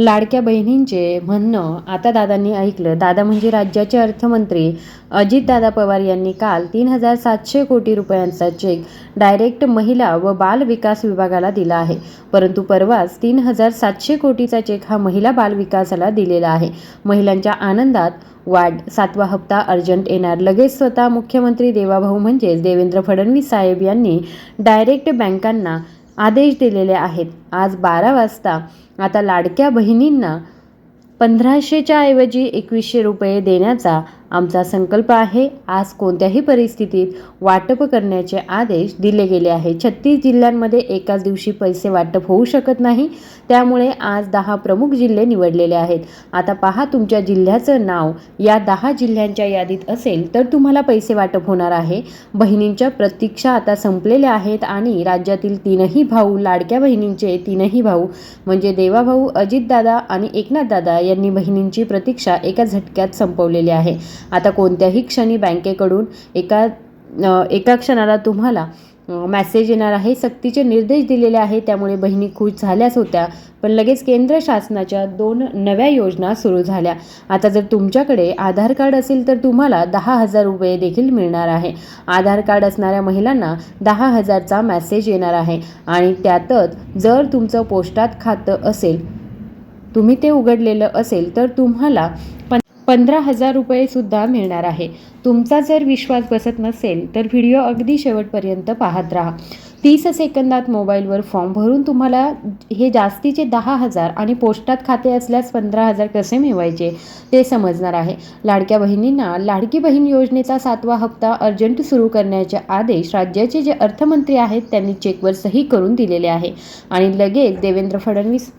लाडक्या बहिणींचे म्हणणं आता दादांनी ऐकलं. दादा म्हणजे राज्याचे अर्थमंत्री. अजितदादा पवार यांनी काल तीन हजार सातशे कोटी रुपयांचा चेक डायरेक्ट महिला व बाल विकास विभागाला दिला आहे. परंतु परवाच तीन हजार सातशे कोटीचा चेक हा महिला बाल विकासाला दिलेला आहे. महिलांच्या आनंदात वाढ. सातवा हप्ता अर्जंट येणार. लगेच स्वतः मुख्यमंत्री देवाभाऊ म्हणजेच देवेंद्र फडणवीस साहेब यांनी डायरेक्ट बँकांना आदेश दिलेले आहेत. आज बारा वाजता आता लाडक्या बहिणींना पंधराशेच्या ऐवजी एकवीसशे रुपये देण्याचा आमचा संकल्प आहे आज कोणत्याही परिस्थितीत वाटप करण्याचे आदेश दिले गेले आहे छत्तीस जिल्ह्यांमध्ये एकाच दिवशी पैसे वाटप होऊ शकत नाही त्यामुळे आज दहा प्रमुख जिल्हे निवडलेले आहेत. आता पहा तुमच्या जिल्ह्याचं नाव. या दहा जिल्ह्यांच्या यादीत असेल तर तुम्हाला पैसे वाटप होणार आहे. बहिणींच्या प्रतीक्षा आता संपलेल्या आहेत आणि राज्यातील तीनही भाऊ लाडक्या बहिणींचे तीनही भाऊ म्हणजे देवाभाऊ अजितदादा आणि एकनाथदादा यांनी बहिणींची प्रतीक्षा एका झटक्यात संपवलेली आहे. आता कोणत्याही क्षणी बँकेकडून एका एका क्षणाला तुम्हाला मॅसेज येणार आहे सक्तीचे निर्देश दिलेले आहे त्यामुळे बहिणी खुश झाल्याच होत्या. पण लगेच केंद्र शासनाच्या दोन नव्या योजना सुरू झाल्या. आता जर तुमच्याकडे आधार कार्ड असेल तर तुम्हाला दहा हजार रुपये देखील मिळणार आहे. आधार कार्ड असणाऱ्या महिलांना दहा हजारचा मॅसेज येणार आहे. आणि त्यातच जर तुमचं पोस्टात खातं असेल तुम्ही ते उघडलेलं असेल तर तुम्हाला पण पंधरा हजार रुपयेसुद्धा मिळणार आहे. तुमचा जर विश्वास बसत नसेल तर व्हिडिओ अगदी शेवटपर्यंत पाहत राहा. तीस सेकंदात मोबाईलवर फॉर्म भरून तुम्हाला हे जास्तीचे दहा हजार आणि पोस्टात खाते असल्यास पंधरा हजार कसे मिळवायचे ते समजणार आहे. लाडक्या बहिणींना लाडकी बहीण योजनेचा सातवा हप्ता अर्जंट सुरू करण्याचे आदेश राज्याचे जे अर्थमंत्री आहेत त्यांनी चेकवर सही करून दिलेले आहे. आणि लगेच देवेंद्र फडणवीस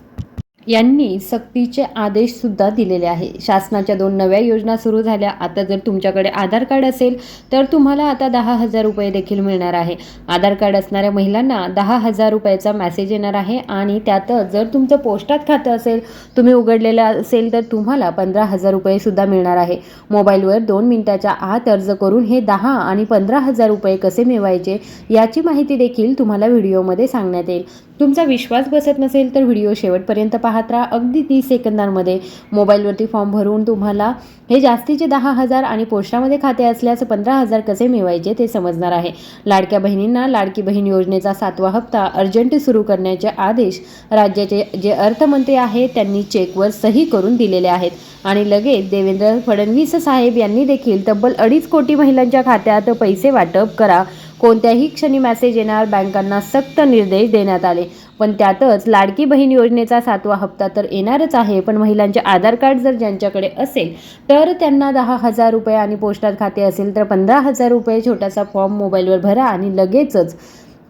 यांनी सक्तीचे आदेश सुद्धा दिलेले आहे. शासनाच्या दोन नव्या योजना सुरू झाल्या. आता जर तुमच्याकडे आधार कार्ड असेल तर तुम्हाला आता दहा हजार रुपये देखील मिळणार आहे. आधार कार्ड असणाऱ्या महिलांना दहा हजार रुपयाचा मॅसेज येणार आहे आणि त्यातच जर तुमचं पोस्टात खातं असेल तुम्ही उघडलेलं असेल तर तुम्हाला पंधरा हजार रुपये सुद्धा मिळणार आहे. मोबाईलवर दोन मिनिटाच्या आत अर्ज करून हे दहा आणि पंधरा हजार रुपये कसे मिळवायचे याची माहिती देखील तुम्हाला व्हिडिओमध्ये सांगण्यात येईल. तुमचा विश्वास बसत नसेल तर व्हिडिओ शेवटपर्यंत पाहत राहा. अगदी तीस सेकंदांमध्ये मोबाईलवरती फॉर्म भरून तुम्हाला हे जास्तीचे दहा हजार आणि पोस्टामध्ये खाते असल्यास पंधरा हजार कसे मिळवायचे ते समजणार आहे. लाडक्या बहिणींना लाडकी बहीण योजनेचा सातवा हप्ता अर्जंट सुरू करण्याचे आदेश राज्याचे जे अर्थमंत्री आहेत त्यांनी चेकवर सही करून दिलेले आहेत. आणि लगेच देवेंद्र फडणवीस साहेब यांनी देखील तब्बल अडीच कोटी महिलांच्या खात्यात पैसे वाटप करा. कोणत्याही क्षणी मेसेज येणार बँकांना सक्त निर्देश देण्यात आले. पण त्यातच लाडकी बहीण योजनेचा सातवा हप्ता तर येणारच आहे पण महिलांचे आधार कार्ड जर ज्यांच्याकडे असेल तर त्यांना दहा हजार रुपये आणि पोस्टात खाते असेल तर पंधरा हजार रुपये छोटासा फॉर्म मोबाईलवर भरा आणि लगेचच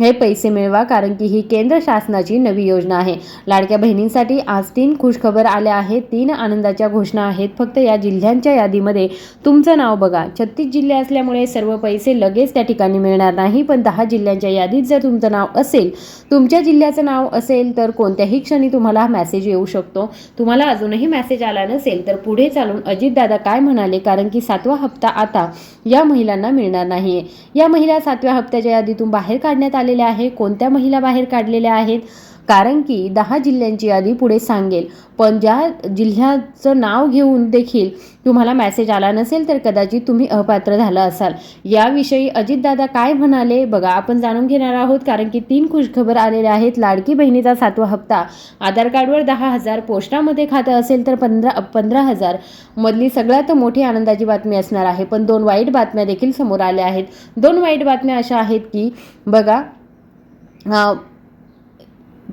हे पैसे मिळवा कारण की ही केंद्र शासनाची नवी योजना आहे. लाडक्या बहिणींसाठी आज तीन खुशखबर आल्या आहेत. तीन आनंदाच्या घोषणा आहेत. फक्त या जिल्ह्यांच्या यादीमध्ये तुमचं नाव बघा. छत्तीस जिल्हे असल्यामुळे सर्व पैसे लगेच त्या ठिकाणी मिळणार नाही. पण दहा जिल्ह्यांच्या यादीत जर तुमचं नाव असेल तुमच्या जिल्ह्याचं नाव असेल तर कोणत्याही क्षणी तुम्हाला मेसेज येऊ शकतो. तुम्हाला अजूनही मेसेज आला नसेल तर पुढे चालून अजितदादा काय म्हणाले? कारण की सातवा हप्ता आता या महिलांना मिळणार नाही या महिला सातव्या हप्त्याच्या यादीतून बाहेर काढण्यात आलेल्या आहे कोणत्या महिला बाहेर काढलेल्या आहेत? कारण की दहा जिल्ह्यांची यादी पुढे सांगेल. पण ज्या जिल्ह्याचं नाव घेऊन देखील तुम्हाला मॅसेज आला नसेल तर कदाचित तुम्ही अपात्र झाला असाल. याविषयी अजितदादा काय म्हणाले? बघा आपण जाणून घेणार आहोत कारण की तीन खुशखबर आलेल्या आहेत. लाडकी बहिणीचा सातवा हप्ता. आधार कार्डवर दहा हजार पोस्टामध्ये खातं असेल तर पंधरा पंधरा हजार मधली सगळ्यात मोठी आनंदाची बातमी असणार आहे. पण दोन वाईट बातम्या देखील समोर आल्या आहेत. दोन वाईट बातम्या अशा आहेत की बघा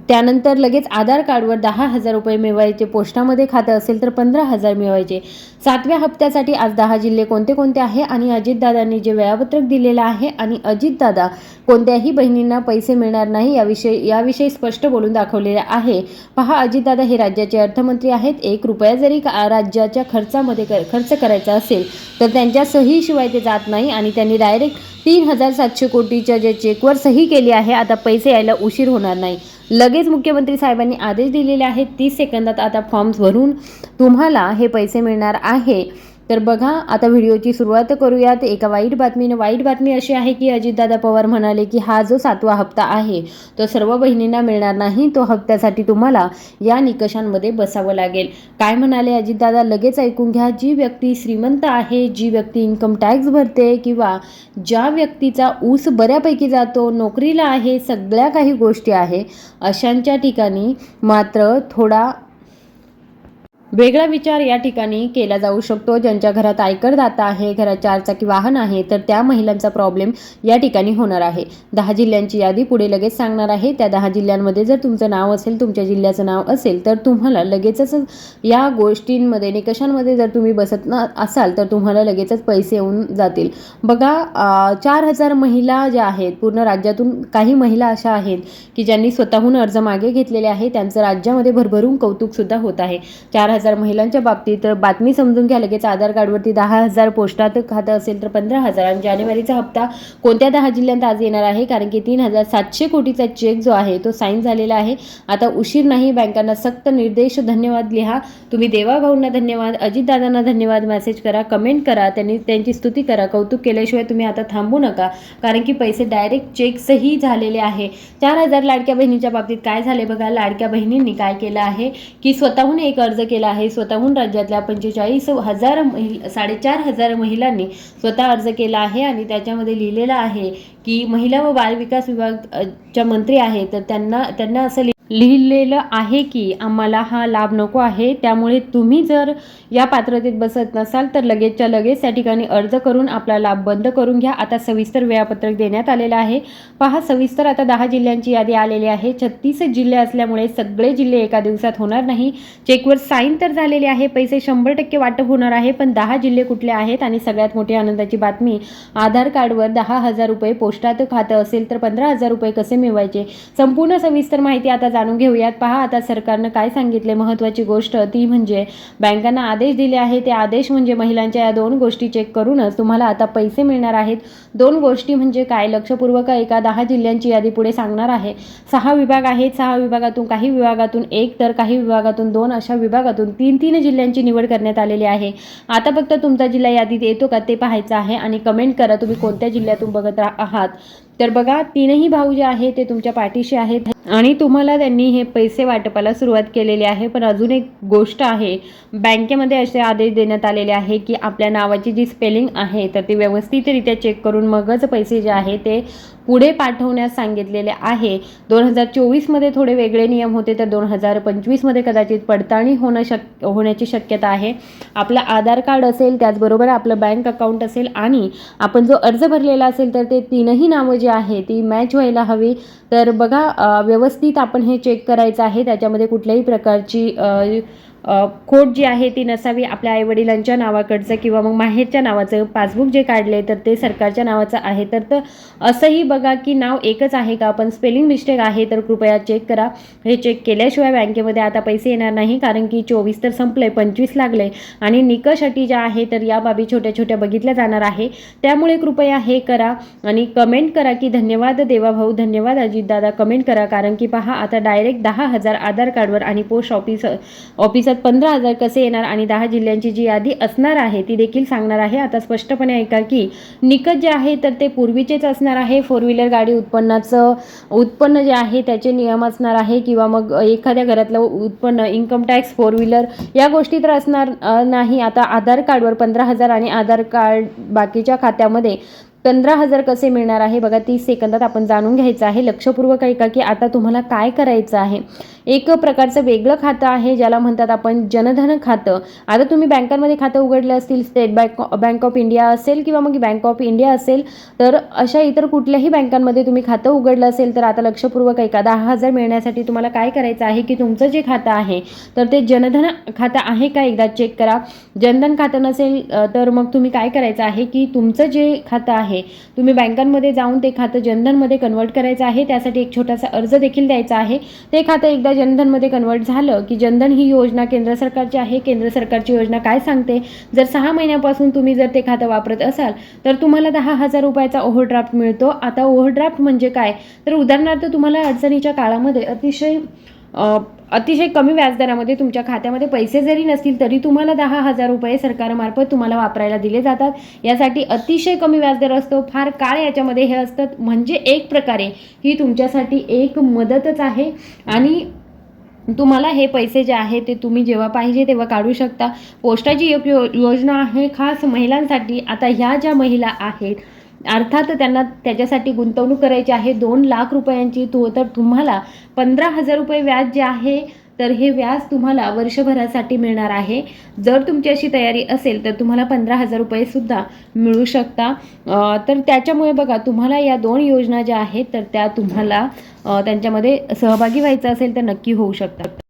त्यानंतर लगेच आधार कार्डवर दहा हजार रुपये मिळवायचे पोस्टामध्ये खातं असेल तर पंधरा हजार मिळवायचे. सातव्या हप्त्यासाठी आज दहा जिल्हे कोणते कोणते आहे आणि अजितदादांनी जे वेळापत्रक दिलेलं आहे आणि अजितदादा कोणत्याही बहिणींना पैसे मिळणार नाही याविषयी याविषयी स्पष्ट बोलून दाखवलेले आहे. पहा अजितदादा हे राज्याचे अर्थमंत्री आहेत. एक रुपया जरी का- राज्याच्या खर्चामध्ये कर खर्च करायचा असेल तर त्यांच्या सहीशिवाय ते जात नाही आणि त्यांनी डायरेक्ट तीन हजार सातशे कोटीच्या जे चेकवर सही केली आहे आता पैसे यायला उशीर होणार नाही. लगेच मुख्यमंत्री साहेबांनी आदेश दिलेले आहेत. तीस सेकंदात आता फॉर्म्स भरून तुम्हाला हे पैसे मिळणार आहे. तर बघा आता व्हिडिओची सुरुवात करूयात. एका वाईट बातमीनं वाईट बातमी अशी आहे की अजितदादा पवार म्हणाले की हा जो सातवा हप्ता आहे तो सर्व बहिणींना मिळणार नाही. तो हप्त्यासाठी तुम्हाला या निकषांमध्ये बसावं लागेल. काय म्हणाले अजितदादा? लगेच ऐकून घ्या. जी व्यक्ती श्रीमंत आहे जी व्यक्ती इन्कम टॅक्स भरते किंवा ज्या व्यक्तीचा ऊस बऱ्यापैकी जातो नोकरीला आहे सगळ्या काही गोष्टी आहे अशांच्या ठिकाणी मात्र थोडा वेगळा विचार या ठिकाणी केला जाऊ शकतो. ज्यांच्या घरात आयकरदाता आहे घरात चारचाकी वाहन आहे तर त्या महिलांचा प्रॉब्लेम या ठिकाणी होणार आहे. दहा जिल्ह्यांची यादी पुढे लगेच सांगणार आहे. त्या दहा जिल्ह्यांमध्ये जर तुमचं नाव असेल तुमच्या जिल्ह्याचं नाव असेल तर तुम्हाला लगेचच या गोष्टींमध्ये निकषांमध्ये जर तुम्ही बसत न असाल तर तुम्हाला लगेचच पैसे येऊन जातील. बघा चार हजार महिला ज्या आहेत पूर्ण राज्यातून काही महिला अशा आहेत की ज्यांनी स्वतःहून अर्ज मागे घेतलेले आहे. त्यांचं राज्यामध्ये भरभरून कौतुकसुद्धा होत आहे. चार हजार महिलांच्या बाबतीत बातमी समजून घ्या. लगेच आधार कार्डवरती दहा हजार पोस्टात खातं असेल तर पंधरा हजार. आणि जानेवारीचा हप्ता कोणत्या दहा जिल्ह्यात आज येणार आहे? कारण की तीन हजार सातशे कोटीचा चेक जो आहे तो साईन झालेला आहे. आता उशीर नाही. बँकांना सक्त निर्देश. धन्यवाद लिहा. तुम्ही देवाभाऊंना धन्यवाद अजितदादांना धन्यवाद मेसेज करा कमेंट करा. त्यांनी त्यांची स्तुती करा. कौतुक केल्याशिवाय तुम्ही आता थांबू नका. कारण की पैसे डायरेक्ट चेक्सही झालेले आहे. चार हजार लाडक्या बहिणीच्या बाबतीत काय झाले बघा. लाडक्या बहिणींनी काय केलं आहे? की स्वतःहून एक अर्ज केला आहे. स्वतःहून राज्यातल्या पंचेचाळीस हजार महिला साडेचार हजार महिलांनी स्वतः अर्ज केला आहे आणि त्याच्यामध्ये लिहिलेलं आहे की महिला व बालविकास विभागच्या मंत्री आहे तर त्यांना त्यांना असं लिहिलेलं आहे की आम्हाला हा लाभ नको आहे त्यामुळे तुम्ही जर या पात्रतेत बसत नसाल तर लगेचच्या लगेच त्या ठिकाणी अर्ज करून आपला लाभ बंद करून घ्या. आता सविस्तर वेळापत्रक देण्यात आलेलं आहे. पहा सविस्तर आता दहा जिल्ह्यांची यादी आलेली आहे. छत्तीस जिल्हे असल्यामुळे सगळे जिल्हे एका दिवसात होणार नाही. चेकवर साईन तर झालेले आहे. पैसे शंभर टक्के वाटप होणार आहे पण दहा जिल्हे कुठले आहेत? आणि सगळ्यात मोठी आनंदाची बातमी आधार कार्डवर दहा हजार रुपये पोस्टात खातं असेल तर पंधरा हजार रुपये कसे मिळवायचे? संपूर्ण सविस्तर माहिती आता जाणून घेऊयात. पहा आता सरकारनं काय सांगितले? महत्त्वाची गोष्ट ती म्हणजे बँकांना आदेश दिले आहे ते आदेश म्हणजे महिलांच्या या दोन गोष्टी चेक करूनच तुम्हाला आता पैसे मिळणार आहेत. दोन गोष्टी म्हणजे काय? लक्षपूर्वक एका दहा जिल्ह्यांची यादी पुढे सांगणार आहे. सहा विभाग आहेत. सहा विभागातून काही विभागातून एक तर काही विभागातून दोन अशा विभागातून तीन तीन जिल्ह्यांची निवड करण्यात आलेली आहे. आता फक्त तुमचा जिल्हा यादीत येतो का ते पाहायचं आहे आणि कमेंट करा. तुम्ही कोणत्या जिल्ह्यातून बघत आहात? तर बघा तीनही भाऊ जे आहे ते तुमच्या पाठीशी आहेत. आणि तुम्हाला त्यांनी हे पैसे वाटपाला सुरुवात केलेली आहे. पण अजून एक गोष्ट आहे बँकेमध्ये असे आदेश देण्यात आलेले आहे की आपल्या नावाची जी स्पेलिंग आहे तर ती व्यवस्थितरित्या चेक करून मगच पैसे जे आहे ते पुढे पाठवण्यास सांगितलेले आहे. दोन हजार चोवीसमध्ये थोडे वेगळे नियम होते तर दोन हजार पंचवीसमध्ये कदाचित पडताळणी होणं शक होण्याची शक्यता आहे. आपलं आधार कार्ड असेल त्याचबरोबर आपलं बँक अकाउंट असेल आणि आपण जो अर्ज भरलेला असेल तर ते तीनही नावं जी आहे ती मॅच व्हायला हवी. तर बघा व्यवस्थित आपण हे चेक करायचं आहे त्याच्यामध्ये कुठल्याही प्रकारची खोट जी आहे ती नसावी आपल्या आईवडिलांच्या नावाकडचं किंवा मग माहेरच्या नावाचं. पासबुक जे काढले तर ते सरकारच्या नावाचं आहे. तर तर असंही बघा की नाव एकच आहे का? पण स्पेलिंग मिस्टेक आहे तर कृपया चेक करा. हे चेक केल्याशिवाय बँकेमध्ये आता पैसे येणार नाही कारण की चोवीस तर संपले पंचवीस लागले आणि निकष अटी ज्या आहे तर या बाबी छोट्या छोट्या बघितल्या जाणार आहे. त्यामुळे कृपया हे करा आणि कमेंट करा की धन्यवाद देवाभाऊ धन्यवाद अजितदादा. कमेंट करा कारण की पहा आता डायरेक्ट दहा हजार आधार कार्डवर आणि पोस्ट ऑफिस ऑफिस दिवसात पंधरा हजार कसे येणार आणि दहा जिल्ह्यांची जी यादी असणार आहे ती देखील सांगणार आहे. आता स्पष्टपणे ऐका की निकट जे आहे तर ते पूर्वीचेच असणार आहे. फोर व्हीलर गाडी उत्पन्नाचं उत्पन्न जे आहे त्याचे नियम असणार आहे किंवा मग एखाद्या घरातलं उत्पन्न इन्कम टॅक्स फोर व्हीलर या गोष्टी तर असणार नाही. आता आधार कार्डवर पंधरा हजार आणि आधार कार्ड बाकीच्या खात्यामध्ये पंधरा हजार कसे मिळणार आहे बघा तीस सेकंदात आपण जाणून घ्यायचं आहे. लक्षपूर्वक ऐका की आता तुम्हाला काय करायचं आहे. एक प्रकारचं वेगळं खातं आहे ज्याला म्हणतात आपण जनधन खातं. आता तुम्ही बँकांमध्ये खातं उघडलं असतील State Bank Bank of India असेल किंवा मग बँक ऑफ इंडिया असेल तर अशा इतर कुठल्याही बँकांमध्ये तुम्ही खातं उघडलं असेल तर आता लक्षपूर्वक ऐका दहा हजार मिळण्यासाठी तुम्हाला काय करायचं आहे की तुमचं जे खातं आहे तर ते जनधन खातं आहे का एकदा चेक करा. जनधन खातं नसेल तर मग तुम्ही काय करायचं आहे की तुमचं जे खातं आहे तुम्ही बँकांमध्ये जाऊन ते खातं जनधनमध्ये कन्वर्ट करायचं आहे त्यासाठी एक छोटासा अर्ज देखील द्यायचा आहे. ते खातं एकदा जनधनमध्ये कन्वर्ट झालं की जनधन ही योजना केंद्र सरकारची आहे केंद्र सरकारची योजना काय सांगते? जर सहा महिन्यापासून तुम्ही जर ते खातं वापरत असाल तर तुम्हाला दहा हजार रुपयाचा ओव्हरड्राफ्ट मिळतो. आता ओव्हरड्राफ्ट म्हणजे काय? तर उदाहरणार्थ तुम्हाला अडचणीच्या काळामध्ये अतिशय अतिशय कमी व्याजदरामध्ये तुमच्या खात्यामध्ये पैसे जरी नसतील तरी तुम्हाला दहा हजार रुपये सरकारमार्फत तुम्हाला वापरायला दिले जातात. यासाठी अतिशय कमी व्याजदर असतो. फार काळ याच्यामध्ये हे असतात. म्हणजे एक प्रकारे ही तुमच्यासाठी एक मदतच आहे. आणि तुम्हाला हे पैसे जे आहे ते तुम्ही जेव्हा पाहिजे तेव्हा काढू शकता. पोस्टाची एक यो योजना आहे खास महिलांसाठी. आता ह्या ज्या महिला आहेत अर्थात त्यांना त्याच्यासाठी गुंतवणूक करायची आहे दोन लाख रुपयांची तो तर तुम्हाला पंधरा हजार रुपये व्याज जे आहे तर हे व्याज तुम्हाला वर्षभरासाठी मिळणार आहे. जर तुमची अशी तयारी असेल तर तुम्हाला पंधरा हजार रुपयेसुद्धा मिळू शकता. तर त्याच्यामुळे बघा तुम्हाला या दोन योजना ज्या आहेत तर त्या तुम्हाला त्यांच्यामध्ये सहभागी व्हायचं असेल तर नक्की होऊ शकतात.